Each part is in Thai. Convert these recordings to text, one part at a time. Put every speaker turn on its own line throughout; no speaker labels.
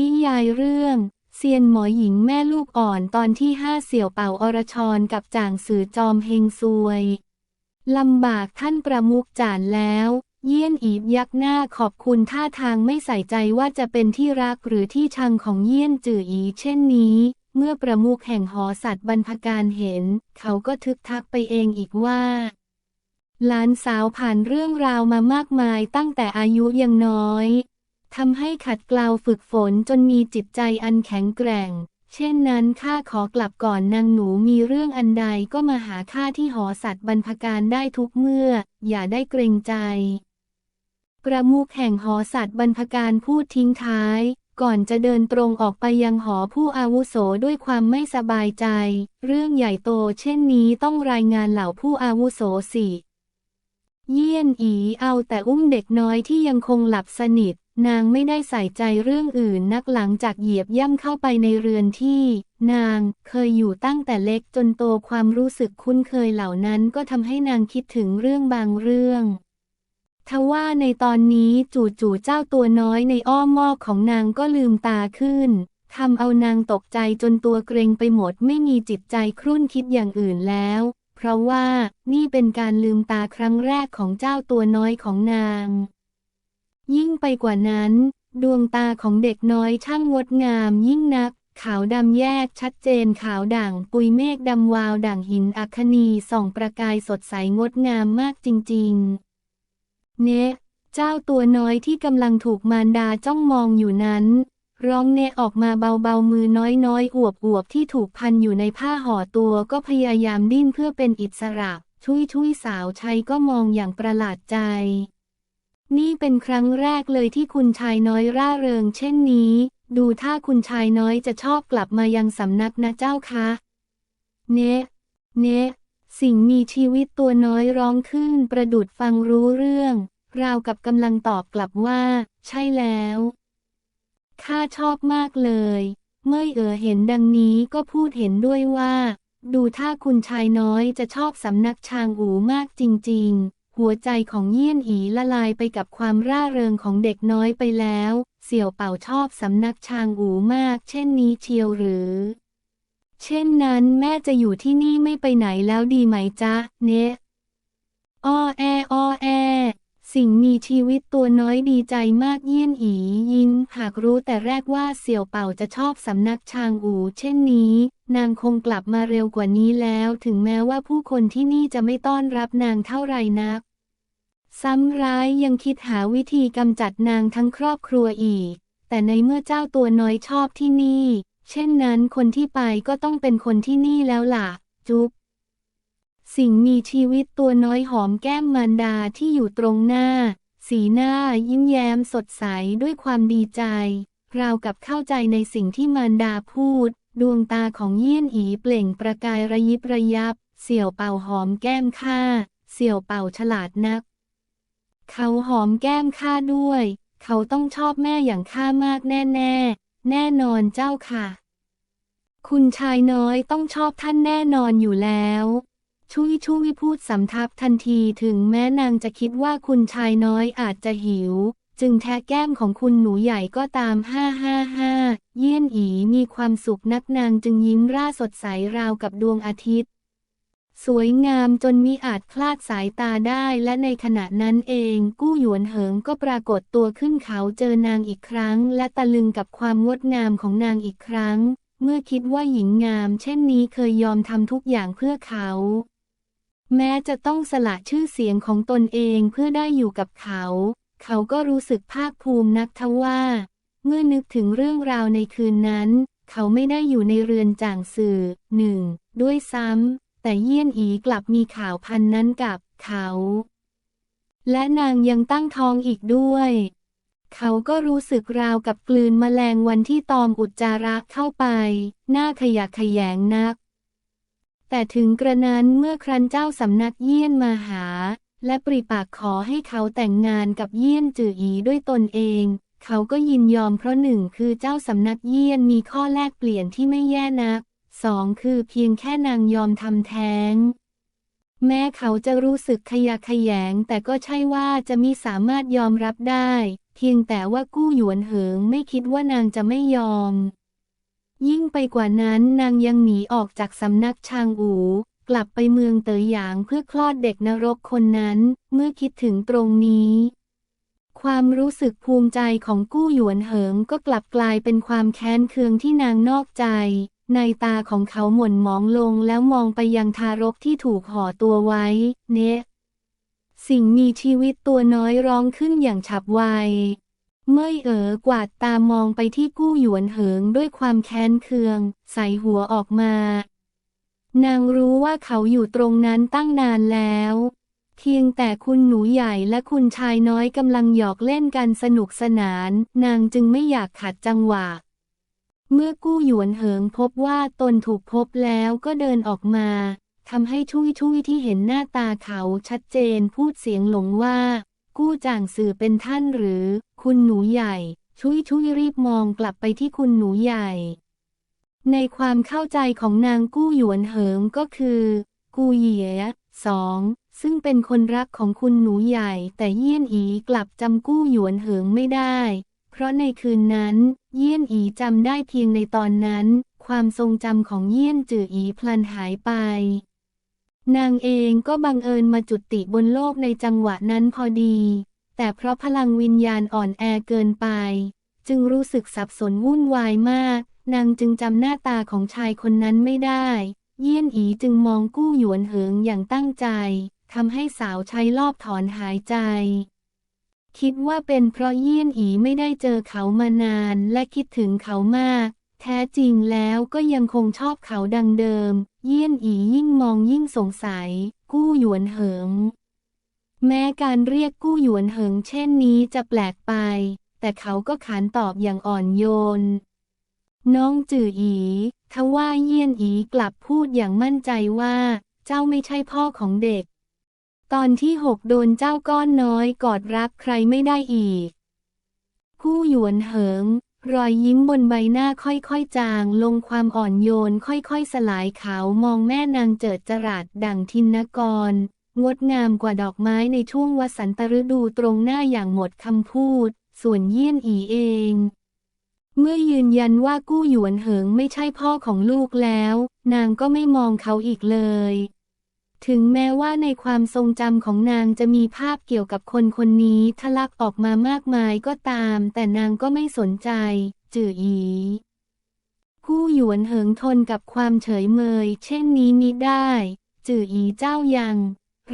นิยายเรื่อง เซียนหมอหญิงแม่ลูกอ่อนตอนที่ห้าเสี่ยวเป่าอรชรกับจ่างสือจอมเฮงซวยลำบากท่านประมุกจานแล้ว เยี่ยนอีบยักหน้าขอบคุณท่าทางไม่ใส่ใจว่าจะเป็นที่รักหรือที่ชังของเยี่ยนจื่ออีเช่นนี้ เมื่อประมุขแห่งหอสัตว์บรรพการเห็น เขาก็ทึกทักไปเองอีกว่าหลานสาวผ่านเรื่องราวมามากมายตั้งแต่อายุยังน้อย ทำให้ขัดเกลาฝึกฝนจนมีจิตใจอันแข็งแกร่ง เช่นนั้นข้าขอกลับก่อนนางหนูมีเรื่องอันใดก็มาหาข้าที่หอสัตว์บรรพการได้ทุกเมื่อ อย่าได้เกรงใจประมุขแห่งหอสัตว์บรรพการพูดทิ้งท้าย ก่อนจะเดินตรงออกไปยังหอผู้อาวุโสด้วยความไม่สบายใจ เรื่องใหญ่โตเช่นนี้ต้องรายงานเหล่าผู้อาวุโสสิเยี่ยนอีเอาแต่อุ้มเด็กน้อยที่ยังคงหลับสนิท นางไม่ได้ใส่ใจเรื่องอื่นนักหลังจากเหยียบย่ำเข้าไปในเรือนที่ นางเคยอยู่ตั้งแต่เล็กจนโตความรู้สึกคุ้นเคยเหล่านั้นก็ทำให้นางคิดถึงเรื่องบางเรื่องทว่าในตอนนี้จู่ๆเจ้าตัวน้อยในอ้อมมอกของนางก็ลืมตาขึ้นทำเอานางตกใจจนตัวเกรงไปหมดไม่มีจิตใจครุ่นคิดอย่างอื่นแล้ว เพราะว่านี่เป็นการลืมตาครั้งแรกของเจ้าตัวน้อยของนาง ยิ่งไปกว่านั้น ดวงตาของเด็กน้อยช่างงดงามยิ่งนัก ขาวดำแยกชัดเจนขาวด่างปุยเมฆดำวาวด่างหินอัคนีส่องประกายสดใสงดงามมากจริง ๆ เนะเจ้าตัวน้อยที่กำลังถูกมารดาจ้องมองอยู่นั้น ร้องเนะออกมาเบาๆมือน้อยๆอวบๆที่ถูกพันอยู่ในผ้าห่อตัวก็พยายามดิ้นเพื่อเป็นอิสระชุยชุยสาวชัยก็มองอย่างประหลาดใจ นี่เป็นครั้งแรกเลยที่คุณชายน้อยร่าเริงเช่นนี้ ดูถ้าคุณชายน้อยจะชอบกลับมายังสำนักนะเจ้าคะ เนะเนะสิ่งมีชีวิตตัวน้อยร้องขึ้นประดุดฟังรู้เรื่อง ราวกับกำลังตอบกลับว่า ใช่แล้ว ข้าชอบมากเลย เมื่อเอ๋อเห็นดังนี้ก็พูดเห็นด้วยว่า ดูถ้าคุณชายน้อยจะชอบสำนักชางอูมากจริง ๆ หัวใจของเยี่ยนอีละลายไปกับความร่าเริงของเด็กน้อยไปแล้ว เสี่ยวเป่าชอบสำนักชางอูมาก เช่นนี้เชียวหรือ เช่นนั้นแม่จะอยู่ที่นี่ไม่ไปไหนแล้วดีไหมจ๊ะ เนะอ้อแออ้อแอ สิ่งมีชีวิตตัวน้อยดีใจมากเยี่ยนอียินหากรู้แต่แรกว่าเสี่ยวเป่าจะชอบสำนักชางอูเช่นนี้ นางคงกลับมาเร็วกว่านี้แล้ว ถึงแม้ว่าผู้คนที่นี่จะไม่ต้อนรับนางเท่าไรนัก ซ้ำร้ายยังคิดหาวิธีกำจัดนางทั้งครอบครัวอีก แต่ในเมื่อเจ้าตัวน้อยชอบที่นี่ เช่นนั้นคนที่ไปก็ต้องเป็นคนที่นี่แล้วล่ะ จุ๊บ สิ่งมีชีวิตตัวน้อยหอมแก้มมารดาที่อยู่ตรงหน้า สีหน้ายิ้มแย้มสดใสด้วยความดีใจ ราวกับเข้าใจในสิ่งที่มารดาพูด ดวงตาของเยี่ยนอีเปล่งประกายระยิบระยับ เสี่ยวเป่าหอมแก้มข้า เสี่ยวเป่าฉลาดนัก เขาหอมแก้มข้าด้วย เขาต้องชอบแม่อย่างข้ามากแน่แน่แน่นอนเจ้าค่ะ คุณชายน้อยต้องชอบท่านแน่นอนอยู่แล้วชุยชุยพูดสำทับทันทีถึงแม้นางจะคิดว่าคุณชายน้อยอาจจะหิว จึงแทะแก้มของคุณหนูใหญ่ก็ตามห้าห้าห้าเยี่ยนอีมีความสุขนักนางจึงยิ้มร่าสดใสราวกับดวงอาทิตย์ สวยงามจนมิอาจคลาดสายตาได้และในขณะนั้นเอง กู้หยวนเหิงก็ปรากฏตัวขึ้นเขาเจอนางอีกครั้ง และตะลึงกับความงดงามของนางอีกครั้ง เมื่อคิดว่าหญิงงาม เช่นนี้เคยยอมทำทุกอย่างเพื่อเขา แม้จะต้องสละชื่อเสียงของตนเองเพื่อได้อยู่กับเขา เขาก็รู้สึกภาคภูมินักทว่า เมื่อนึกถึงเรื่องราวในคืนนั้น เขาไม่ได้อยู่ในเรือนจ่างสื่อหนึ่งด้วยซ้ำ แต่เยี่ยนอีกลับมีข่าวพันนั้นกับเขา และนางยังตั้งท้องอีกด้วย เขาก็รู้สึกราวกับกลืนแมลงวันที่ตอมอุจจาระเข้าไป หน้าขยะขยงนัก แต่ถึงกระนั้นเมื่อครั้นเจ้าสำนักเยี่ยนมาหา และปริปากขอให้เขาแต่งงานกับเยี่ยนจืออีด้วยตนเองเขาก็ยินยอมเพราะหนึ่งคือเจ้าสำนักเยี่ยนมีข้อแลกเปลี่ยนที่ไม่แย่นัก สองคือเพียงแค่นางยอมทำแท้ง แม้เขาจะรู้สึกขยะขยง แต่ก็ใช่ว่าจะมิสามารถยอมรับได้ เพียงแต่ว่ากู้หยวนเหิงไม่คิดว่านางจะไม่ยอม ยิ่งไปกว่านั้นนางยังหนีออกจากสำนักชางอูกลับไปเมืองเตยหยางเพื่อคลอดเด็กนรกคนนั้น เมื่อคิดถึงตรงนี้ความรู้สึกภูมิใจของกู้หยวนเหิงก็กลับกลายเป็นความแค้นเคืองที่นางนอกใจ ในตาของเขาหม่นมองลงแล้วมองไปยังทารกที่ถูกห่อตัวไว้ เนะ สิ่งมีชีวิตตัวน้อยร้องขึ้นอย่างฉับไว เมื่อเอ๋อกวาดตามองไปที่กู้หยวนเหิงด้วยความแค้นเคือง ใส่หัวออกมา นางรู้ว่าเขาอยู่ตรงนั้นตั้งนานแล้วเพียงแต่คุณหนูใหญ่และคุณชายน้อยกำลังหยอกเล่นกันสนุกสนาน นางจึงไม่อยากขัดจังหวะ เมื่อกู้หยวนเหิงพบว่าตนถูกพบแล้วก็เดินออกมาทำให้ชุยชุยที่เห็นหน้าตาเขาชัดเจนพูดเสียงหลงว่า กู้จ่างสื่อเป็นท่านหรือ คุณหนูใหญ่ ชุยชุยรีบมองกลับไปที่คุณหนูใหญ่ ในความเข้าใจของนางกู้หยวนเหิงก็คือ กูเหยียสองซึ่งเป็นคนรักของคุณหนูใหญ่ แต่เยี่ยนอีกลับจำกู้หยวนเหิงไม่ได้ ราะในคืนนั้น เยี่ยนอีจำได้เพียงในตอนนั้น ความทรงจำของเยี่ยนจืออีพลันหายไป นางเองก็บังเอิญมาจุติบนโลกในจังหวะนั้นพอดี แต่เพราะพลังวิญญาณอ่อนแอเกินไป จึงรู้สึกสับสนวุ่นวายมาก นางจึงจำหน้าตาของชายคนนั้นไม่ได้ เยี่ยนอีจึงมองกู้หยวนเหิงอย่างตั้งใจทำให้สาวใช้รอบถอนหายใจ คิดว่าเป็นเพราะเยี่ยนอีไม่ได้เจอเขามานานและคิดถึงเขามาก แท้จริงแล้วก็ยังคงชอบเขาดังเดิม เยี่ยนอียิ่งมองยิ่งสงสัย กู้หยวนเหิง แม้การเรียกกู้หยวนเหิงเช่นนี้จะแปลกไป แต่เขาก็ขานตอบอย่างอ่อนโยน น้องจื่ออีทว่าเยี่ยนอีกลับพูดอย่างมั่นใจว่า เจ้าไม่ใช่พ่อของเด็ก ตอนที่หกโดนเจ้าก้อนน้อยกอดรักใครไม่ได้อีกกู้หยวนเหิง รอยยิ้มบนใบหน้าค่อยๆจางลงความอ่อนโยนค่อยๆสลายขาวมองแม่นางเจิดจรัสดั่งทินกร งดงามกว่าดอกไม้ในช่วงวสันตฤดูตรงหน้าอย่างหมดคำพูด ส่วนเยี่ยนอีเอง เมื่อยืนยันว่ากู้หยวนเหิงไม่ใช่พ่อของลูกแล้ว นางก็ไม่มองเขาอีกเลย ถึงแม้ว่าในความทรงจำของนางจะมีภาพเกี่ยวกับคนคนนี้ทะลักออกมามากมายก็ตาม แต่นางก็ไม่สนใจ จื่ออีกู้หยวนเหิงทนกับความเฉยเมย เช่นนี้มิได้ จื่ออีเจ้ายัง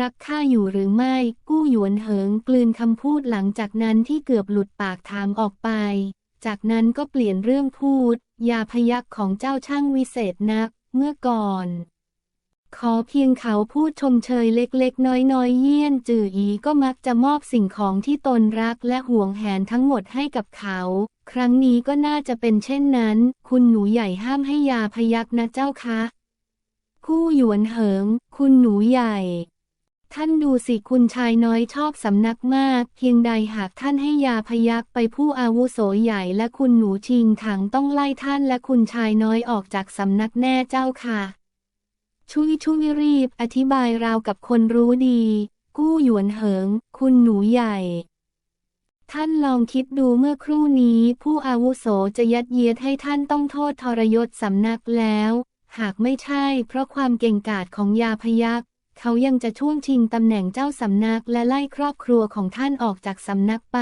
รักข้าอยู่หรือไม่ กู้หยวนเหิงกลืนคำพูดหลังจากนั้นที่เกือบหลุดปากถามออกไป จากนั้นก็เปลี่ยนเรื่องพูดยาพยักของเจ้าช่างวิเศษนัก เมื่อก่อน ขอเพียงเขาพูดชมเชยเล็กๆ น้อยๆ เยี่ยนจื่ออีก็มักจะมอบสิ่งของที่ตนรักและห่วงแหนทั้งหมดให้กับเขา ครั้งนี้ก็น่าจะเป็นเช่นนั้น คุณหนูใหญ่ห้ามให้ยาพยักนะเจ้าคะคู่หยวนเหิง คุณหนูใหญ่ ท่านดูสิคุณชายน้อยชอบสำนักมาก เพียงใดหากท่านให้ยาพยักไปผู้อาวุโสใหญ่และคุณหนูชิงถังต้องไล่ท่านและคุณชายน้อยออกจากสำนักแน่เจ้าค่ะ ชุยชุยรีบ อธิบายราวกับคนรู้ดี กู้หยวนเหิง คุณหนูใหญ่ ท่านลองคิดดูเมื่อครู่นี้ ผู้อาวุโสจะยัดเยียดให้ท่านต้องโทษทรยศสำนักแล้ว หากไม่ใช่ เพราะความเก่งกาจของยาพยักเขายังจะช่วงชิงตำแหน่งเจ้าสำนักและไล่ครอบครัวของท่านออกจากสำนักไป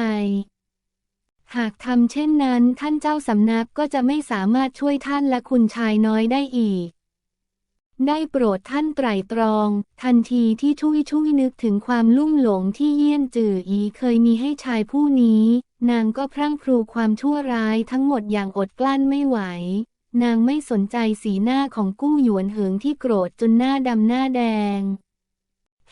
หากทำเช่นนั้น ท่านเจ้าสำนักก็จะไม่สามารถช่วยท่านและคุณชายน้อยได้อีก ได้โปรดท่านไตร่ตรอง ทันทีที่ชุยชุยนึกถึงความลุ่มหลงที่เยี่ยนจื่ออีเคยมีให้ชายผู้นี้ นางก็พรั่งพรูความชั่วร้ายทั้งหมดอย่างอดกลั้นไม่ไหว นางไม่สนใจสีหน้าของกู้หยวนเหิงที่โกรธจนหน้าดำหน้าแดง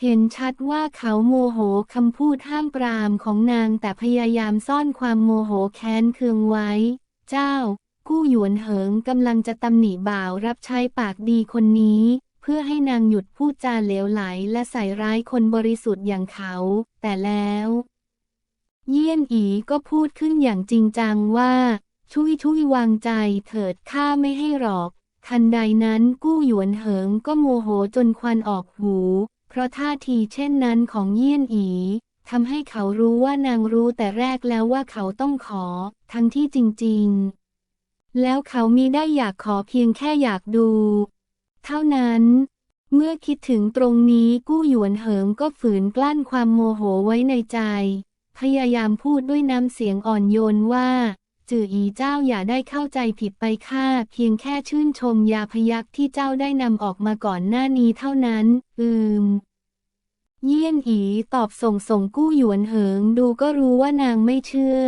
เห็นชัดว่าเขาโมโหคำพูดห้ามปรามของนางแต่พยายามซ่อนความโมโหแค้นเคืองไว้ เจ้า กู้หยวนเหิงกำลังจะตำหนิบ่าวรับใช้ปากดีคนนี้ เพื่อให้นางหยุดพูดจาเหลวไหลและใส่ร้ายคนบริสุทธิ์อย่างเขา แต่แล้ว เยี่ยนอีก็พูดขึ้นอย่างจริงจังว่าชุยชุยวางใจเถิดข้าไม่ให้หรอก ทันใดนั้นกู้หยวนเหิงก็โมโหจนควันออกหู เพราะท่าทีเช่นนั้นของเยี่ยนอีทำให้เขารู้ว่านางรู้แต่แรกแล้วว่าเขาต้องขอ ทั้งที่จริง ๆ แล้วเขามีได้อยากขอเพียงแค่อยากดู เท่านั้น เมื่อคิดถึงตรงนี้กู้หยวนเหิงก็ฝืนกลั้นความโมโหไว้ในใจ พยายามพูดด้วยน้ำเสียงอ่อนโยนว่า จื่ออีเจ้าอย่าได้เข้าใจผิดไปค่ะเพียงแค่ชื่นชมยาพยักที่เจ้าได้นำออกมาก่อนหน้านี้เท่านั้น อืมเยี่ยนอีตอบส่งส่งกู้หยวนเหิงดูก็รู้ว่านางไม่เชื่อ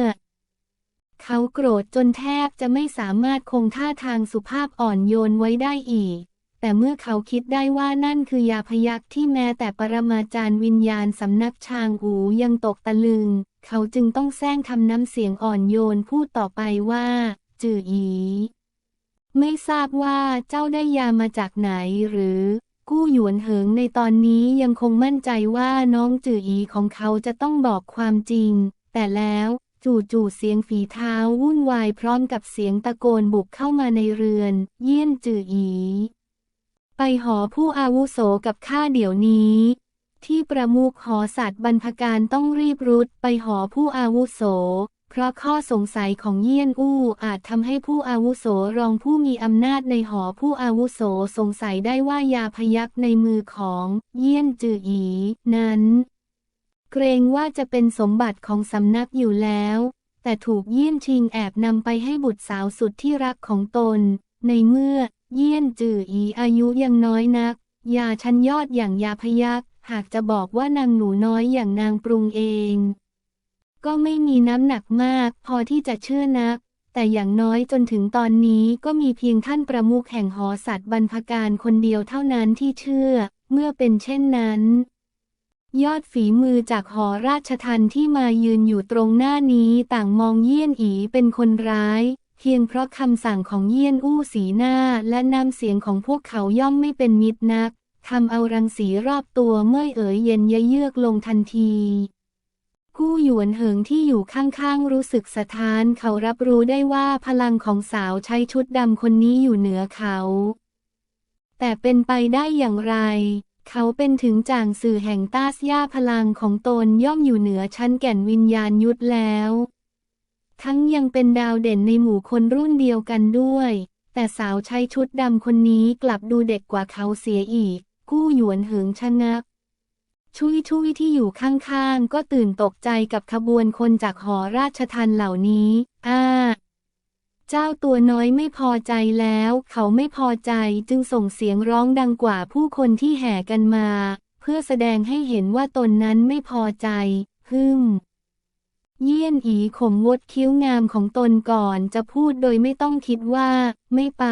เขาโกรธจนแทบจะไม่สามารถคงท่าทางสุภาพอ่อนโยนไว้ได้อีก แต่เมื่อเขาคิดได้ว่านั่นคือยาพยักที่แม้แต่ปรมาจารย์วิญญาณสำนักชางอูยังตกตะลึง เขาจึงต้องแซงทำน้ำเสียงอ่อนโยนพูดต่อไปว่า จื่ออี ไม่ทราบว่าเจ้าได้ยามาจากไหนหรือกู้หยวนเหิงในตอนนี้ยังคงมั่นใจว่าน้องจื่ออีของเขาจะต้องบอกความจริง แต่แล้ว จู่ๆเสียงฝีเท้าวุ่นวายพร้อมกับเสียงตะโกนบุกเข้ามาในเรือน เยี่ยนจื่ออี ไปหอผู้อาวุโสกับข้าเดี๋ยวนี้ ที่ประมุขหอสัตว์บรรพการต้องรีบรุดไปหอผู้อาวุโส เพราะข้อสงสัยของเยี่ยนอู้อาจทำให้ผู้อาวุโสรองผู้มีอำนาจในหอผู้อาวุโสสงสัยได้ว่ายาพยักในมือของ เยี่ยนจืออี นั้น เกรงว่าจะเป็นสมบัติของสำนักอยู่แล้ว แต่ถูกเยี่ยนชิงแอบนำไปให้บุตรสาวสุดที่รักของตน ในเมื่อ เยี่ยนจืออีอายุยังน้อยนัก ยาชั้นยอดอย่างยาพยักหากจะบอกว่านางหนูน้อยอย่างนางปรุงเอง ก็ไม่มีน้ำหนักมาก พอที่จะเชื่อนัก แต่อย่างน้อยจนถึงตอนนี้ก็มีเพียงท่านประมุขแห่งหอสัตว์บรรพการคนเดียวเท่านั้นที่เชื่อ เมื่อเป็นเช่นนั้น ยอดฝีมือจากหอราชทันที่มายืนอยู่ตรงหน้านี้ต่างมองเยี่ยนอีเป็นคนร้าย เพียงเพราะคำสั่งของเยี่ยนอู้สีหน้าและน้ำเสียงของพวกเขาย่อมไม่เป็นมิตรนักทำเอารังสีรอบตัวเมื่อเอ๋ยเย็นยะเยือกลงทันที กู้หยวนเหิงที่อยู่ข้างๆ รู้สึกสะท้านเขารับรู้ได้ว่าพลังของสาวใช้ชุดดำคนนี้อยู่เหนือเขา แต่เป็นไปได้อย่างไร เขาเป็นถึงจ่างสื่อแห่งต้าสย่าพลังของตนย่อมอยู่เหนือชั้นแก่นวิญญาณยุทธแล้ว ทั้งยังเป็นดาวเด่นในหมู่คนรุ่นเดียวกันด้วย แต่สาวใช้ชุดดำคนนี้กลับดูเด็กกว่าเขาเสียอีก กู้หยวนเหิงชะงักชุยชุยที่อยู่ข้างๆ ก็ตื่นตกใจกับขบวนคนจากหอราชทันเหล่านี้ อ้า เจ้าตัวน้อยไม่พอใจแล้ว เขาไม่พอใจจึงส่งเสียงร้องดังกว่าผู้คนที่แห่กันมา เพื่อแสดงให้เห็นว่าตนนั้นไม่พอใจ ฮึมเยี่ยนอีขมวดคิ้วงามของตนก่อนจะพูดโดยไม่ต้องคิดว่า ไม่ไป